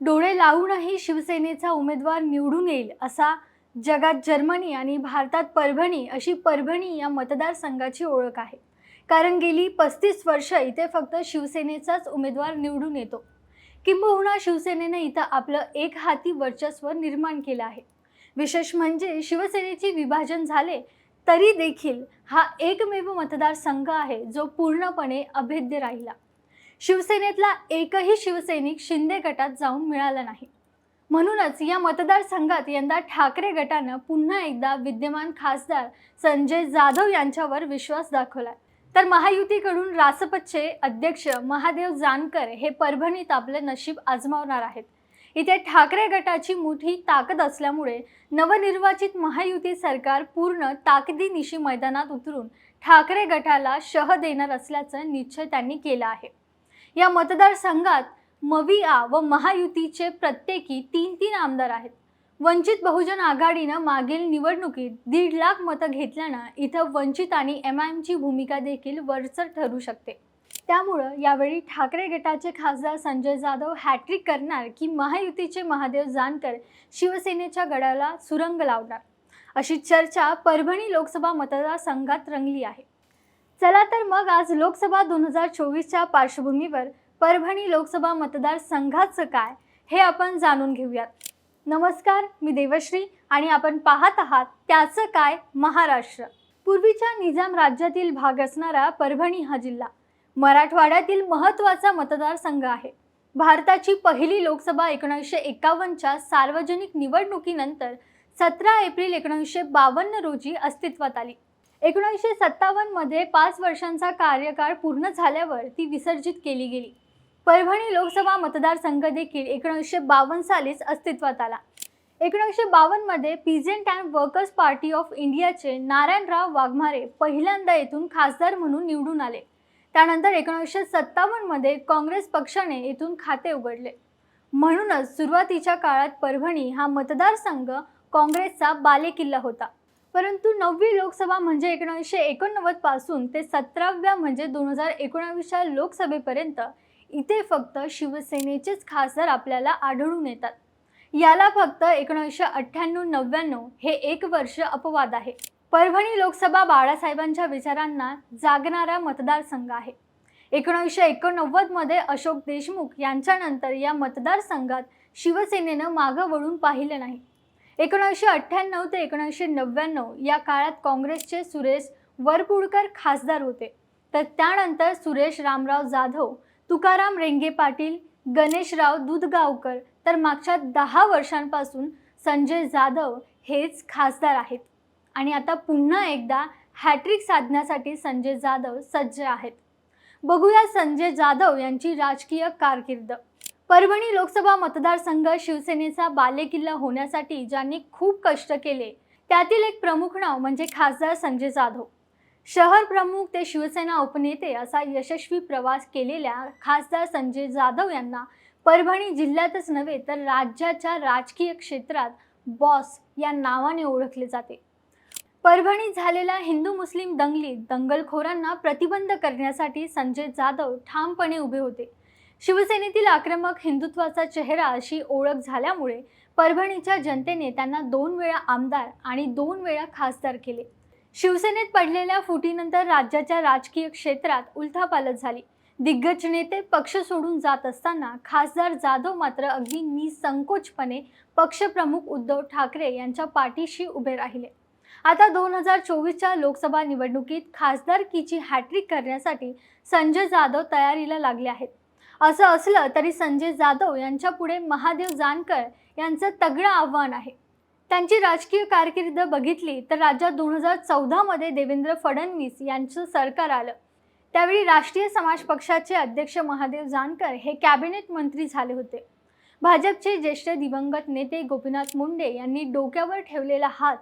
डोळे लावूनही शिवसेनेचा उमेदवार निवडून येईल असा जगात जर्मनी आणि भारतात परभणी अशी परभणी या मतदारसंघाची ओळख आहे. कारण गेली पस्तीस वर्ष इथे फक्त शिवसेनेचाच उमेदवार निवडून येतो. किंबहुना शिवसेनेने इथं आपलं एक हाती वर्चस्व निर्माण केलं आहे. विशेष म्हणजे शिवसेनेचे विभाजन झाले तरी देखील हा एकमेव मतदारसंघ आहे जो पूर्णपणे अभेद्य राहिला. शिवसेनेतला एकही शिवसैनिक शिंदे गटात जाऊन मिळाला नाही. म्हणूनच या मतदारसंघात यंदा ठाकरे गटानं पुन्हा एकदा विद्यमान खासदार संजय जाधव यांच्यावर विश्वास दाखवला तर महायुतीकडून रासपचे अध्यक्ष महादेव जानकर हे परभणीत आपले नशीब आजमावणार आहेत. इथे ठाकरे गटाची मोठी ताकद असल्यामुळे नवनिर्वाचित महायुती सरकार पूर्ण ताकदीनिशी मैदानात उतरून ठाकरे गटाला शह देणार असल्याचं निश्चय त्यांनी केला आहे. या मतदारसंघात मविआ व महायुतीचे प्रत्येकी तीन तीन आमदार आहेत. वंचित बहुजन आघाडीनं मागील निवडणुकीत दीड लाख मतं घेतल्यानं इथं वंचित आणि एम आय एमची भूमिका देखील वरचर ठरू शकते. त्यामुळं यावेळी ठाकरे गटाचे खासदार संजय जाधव हॅट्रिक करणार की महायुतीचे महादेव जानकर शिवसेनेच्या गडाला सुरंग लावणार? अशी चर्चा परभणी लोकसभा मतदारसंघात रंगली आहे. चला तर मग आज लोकसभा दोन हजार चोवीसच्या पार्श्वभूमीवर परभणी लोकसभा मतदारसंघाचं काय हे आपण जाणून घेऊयात. नमस्कार मी देवश्री आणि आपण पाहत आहात त्याचं काय महाराष्ट्र. पूर्वीच्या निजाम राज्यातील भाग असणारा परभणी हा जिल्हा मराठवाड्यातील महत्त्वाचा मतदारसंघ आहे. भारताची पहिली लोकसभा एकोणीसशे एकावन्नच्या सार्वजनिक निवडणुकीनंतर सतरा एप्रिल एकोणीसशे बावन्न रोजी अस्तित्वात आली. एकोणीसशे सत्तावन्नमध्ये पाच वर्षांचा कार्यकाळ पूर्ण झाल्यावर ती विसर्जित केली गेली. परभणी लोकसभा मतदारसंघ देखील एकोणीसशे बावन्न सालीच अस्तित्वात आला. एकोणीसशे बावन्नमध्ये peasant and workers party of इंडियाचे नारायणराव वाघमारे पहिल्यांदा येथून खासदार म्हणून निवडून आले. त्यानंतर एकोणीसशे सत्तावन्नमध्ये काँग्रेस पक्षाने येथून खाते उघडले. म्हणूनच सुरुवातीच्या काळात परभणी हा मतदारसंघ काँग्रेसचा बालेकिल्ला होता. परंतु नववी लोकसभा म्हणजे एकोणीसशे एकोणनव्वदपासून ते सतराव्या म्हणजे दोन हजार एकोणावीसच्या लोकसभेपर्यंत इथे फक्त शिवसेनेचेच खासदार आपल्याला आढळून येतात. याला फक्त एकोणीसशे अठ्ठ्याण्णव नव्याण्णव हे एक वर्ष अपवाद आहे. परभणी लोकसभा बाळासाहेबांच्या विचारांना जागणारा मतदारसंघ आहे. एकोणीसशे एकोणनव्वदमध्ये अशोक देशमुख यांच्यानंतर या मतदारसंघात शिवसेनेनं मागं वळून पाहिलं नाही. एकोणीसशे अठ्ठ्याण्णव ते एकोणीसशे नव्याण्णव या काळात काँग्रेसचे सुरेश वरपुडकर खासदार होते. तर त्यानंतर सुरेश रामराव जाधव तुकाराम रेंगे पाटील गणेशराव दूधगावकर तर मागच्या दहा वर्षांपासून संजय जाधव हेच खासदार आहेत. आणि आता पुन्हा एकदा हॅट्रिक साधण्यासाठी संजय जाधव सज्ज आहेत. बघूया संजय जाधव यांची राजकीय कारकीर्द. परभणी लोकसभा मतदारसंघ शिवसेनेचा बालेकिल्ला होण्यासाठी ज्यांनी खूप कष्ट केले त्यातील एक प्रमुख नाव म्हणजे खासदार संजय जाधव. शहर प्रमुख ते शिवसेना उपनेते असा यशस्वी प्रवास केलेल्या खासदार संजय जाधव यांना परभणी जिल्ह्यातच नव्हे तर राज्याच्या राजकीय क्षेत्रात बॉस या नावाने ओळखले जाते. परभणी झालेल्या हिंदू मुस्लिम दंगलीत दंगलखोरांना प्रतिबंध करण्यासाठी संजय जाधव ठामपणे उभे होते. शिवसेनेतील आक्रमक हिंदुत्वाचा चेहरा अशी ओळख झाल्यामुळे परभणीच्या जनतेने त्यांना दोन वेळा आमदार आणि दोन वेळा खासदार केले. शिवसेनेत पडलेल्या फुटीनंतर राज्याच्या राजकीय क्षेत्रात उलथापालट झाली. दिग्गज नेते पक्ष सोडून जात असताना खासदार जाधव मात्र अगदी निसंकोचपणे पक्षप्रमुख उद्धव ठाकरे यांच्या पाठीशी उभे राहिले. आता दोन हजार चोवीसच्या लोकसभा निवडणुकीत खासदारकीची हॅट्रिक करण्यासाठी संजय जाधव तयारीला लागले आहेत. असं असलं तरी संजय जाधव यांच्या पुढे महादेव जानकर यांचं तगडं आव्हान आहे. त्यांची राजकीय कारकिर्द बघितली तर राज्यात दोन हजार चौदामध्ये देवेंद्र फडणवीस यांचं सरकार आलं. त्यावेळी राष्ट्रीय समाज पक्षाचे अध्यक्ष महादेव जानकर हे कॅबिनेट मंत्री झाले होते. भाजपचे ज्येष्ठ दिवंगत नेते गोपीनाथ मुंडे यांनी डोक्यावर ठेवलेला हात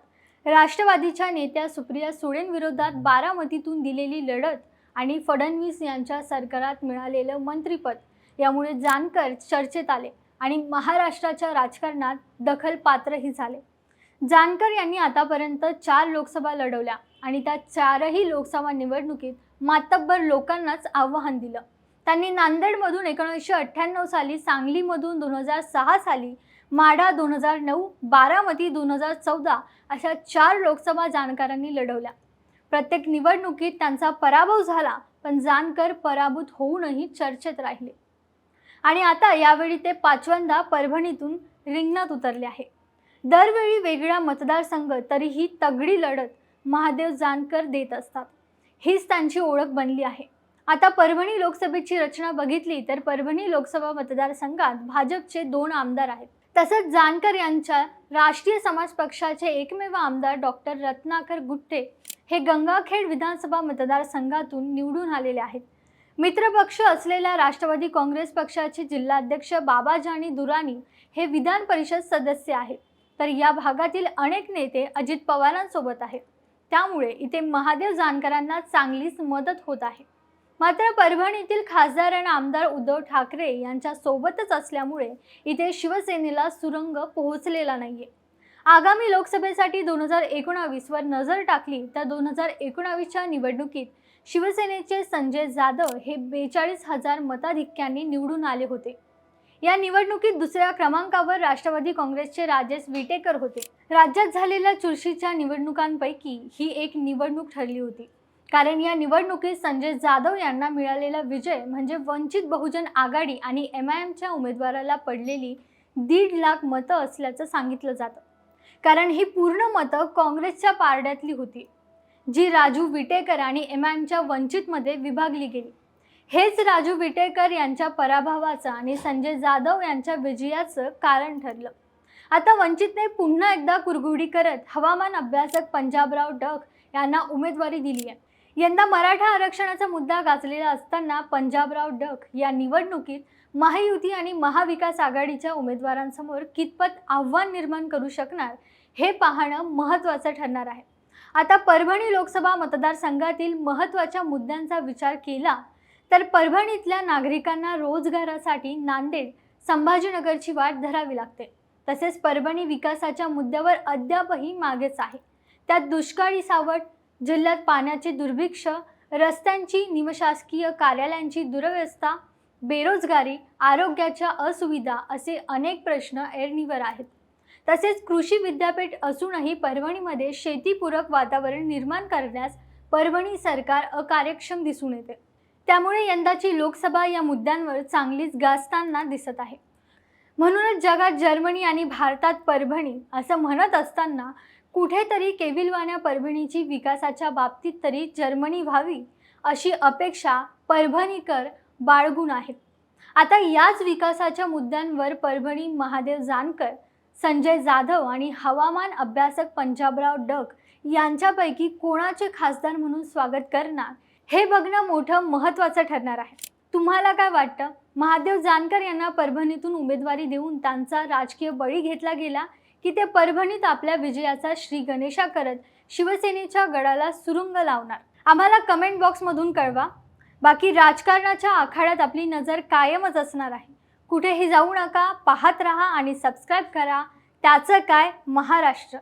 राष्ट्रवादीच्या नेत्या सुप्रिया सुळेंविरोधात बारामतीतून दिलेली लढत आणि फडणवीस यांच्या सरकारात मिळालेलं मंत्रिपद यामुळे जानकर चर्चेत आले आणि महाराष्ट्राच्या राजकारणात दखलपात्रही झाले. जानकर यांनी आतापर्यंत चार लोकसभा लढवल्या आणि त्या चारही लोकसभा निवडणुकीत मातब्बर लोकांनाच आव्हान दिलं. त्यांनी नांदेडमधून एकोणीसशे अठ्ठ्याण्णव साली सांगलीमधून दोन हजार सहा साली माढा दोन हजार नऊ बारामती दोन हजार चौदा अशा चार लोकसभा जाणकारांनी लढवल्या. प्रत्येक निवडणुकीत त्यांचा पराभव झाला पण जानकर पराभूत होऊनही चर्चेत राहिले. आणि आता यावेळी ते पाचव्यांदा परभणीतून रिंगणात उतरले आहे. दरवेळी वेगळा मतदारसंघ तरीही तगडी लढत महादेव जानकर देत असतात. हीच त्यांची ओळख बनली आहे. आता परभणी लोकसभेची रचना बघितली तर परभणी लोकसभा मतदारसंघात भाजपचे दोन आमदार आहेत. तसंच जानकर यांच्या राष्ट्रीय समाज पक्षाचे एकमेव आमदार डॉक्टर रत्नाकर गुट्टे हे गंगाखेड विधानसभा मतदारसंघातून निवडून आलेले आहेत. मित्रपक्ष असलेल्या राष्ट्रवादी काँग्रेस पक्षाचे जिल्हाध्यक्ष बाबाजानी दुरानी हे विधान परिषद सदस्य आहेत. तर या भागातील अनेक नेते अजित पवारांसोबत आहेत. त्यामुळे इथे महादेव जानकरांना चांगलीच मदत होत आहे. मात्र परभणीतील खासदार आणि आमदार उद्धव ठाकरे यांच्या सोबतच असल्यामुळे इथे शिवसेनेला सुरंग पोहोचलेला नाहीये. आगामी लोकसभेसाठी दोन हजार एकोणावीसवर नजर टाकली तर दोन हजार एकोणावीसच्या निवडणुकीत शिवसेनेचे संजय जाधव हे बेचाळीस हजार मताधिक्यांनी निवडून आले होते. या निवडणुकीत दुसऱ्या क्रमांकावर राष्ट्रवादी काँग्रेसचे राजेश विटेकर होते. राज्यात झालेल्या चुरशीच्या निवडणुकांपैकी ही एक निवडणूक ठरली होती. कारण या निवडणुकीत संजय जाधव यांना मिळालेला विजय म्हणजे वंचित बहुजन आघाडी आणि एम आय एमच्या उमेदवाराला पडलेली दीड लाख मतं असल्याचं सांगितलं जातं. कारण ही पूर्ण मतं काँग्रेसच्या पारड्यातली होती जी राजू विटेकर आणि एम आय वंचितमध्ये विभागली गेली. हेच राजू विटेकर यांच्या पराभवाचं आणि संजय जाधव यांच्या विजयाचं कारण ठरलं. आता वंचितने पुन्हा एकदा कुरघुडी करत हवामान अभ्यासक पंजाबराव डक यांना उमेदवारी दिली आहे यंदा मराठा आरक्षणाचा मुद्दा गाजलेला असताना पंजाबराव डक या निवडणुकीत महायुती आणि महाविकास आघाडीच्या उमेदवारांसमोर कितपत आव्हान निर्माण करू शकणार हे पाहणं महत्त्वाचं ठरणार आहे. आता परभणी लोकसभा मतदारसंघातील महत्त्वाच्या मुद्द्यांचा विचार केला तर परभणीतल्या नागरिकांना रोजगारासाठी नांदेड संभाजीनगरची वाट धरावी लागते. तसेच परभणी विकासाच्या मुद्द्यावर अद्यापही मागेच आहे. त्यात दुष्काळी सावट जिल्ह्यात पाण्याचे दुर्भिक्ष रस्त्यांची निमशासकीय कार्यालयांची दुरवस्था बेरोजगारी आरोग्याच्या असुविधा असे अनेक प्रश्न ऐरणीवर आहेत. तसेच कृषी विद्यापीठ असूनही परभणीमध्ये शेतीपूरक वातावरण निर्माण करण्यास परभणी सरकार अकार्यक्षम दिसून येते. त्यामुळे यंदाची लोकसभा या मुद्द्यांवर चांगलीच गाजताना दिसत आहे. म्हणूनच जगात जर्मनी आणि भारतात परभणी असं म्हणत असताना कुठेतरी केविलवाण्या परभणीची विकासाच्या बाबतीत तरी जर्मनी व्हावी अशी अपेक्षा परभणीकर बाळगून आहेत. आता याच विकासाच्या मुद्द्यांवर परभणी महादेव जानकर संजय जाधव आणि हवामान अभ्यासक पंजाबराव डक यांच्यापैकी कोणाचे खासदार म्हणून स्वागत करणार हे बघणं मोठं महत्त्वाचं ठरणार आहे. तुम्हाला काय वाटतं? महादेव जानकर यांना परभणीतून उमेदवारी देऊन त्यांचा राजकीय बळी घेतला गेला की ते परभणीत आपल्या विजयाचा श्री गणेशा करत शिवसेनेच्या गडाला सुरुंग लावणार. आम्हाला कमेंट बॉक्समधून कळवा. बाकी राजकारणाच्या आखाड्यात आपली नजर कायमच असणार आहे. कुठेही जाऊ नका पाहत राहा आणि सबस्क्राईब करा. त्याचं काय? महाराष्ट्र.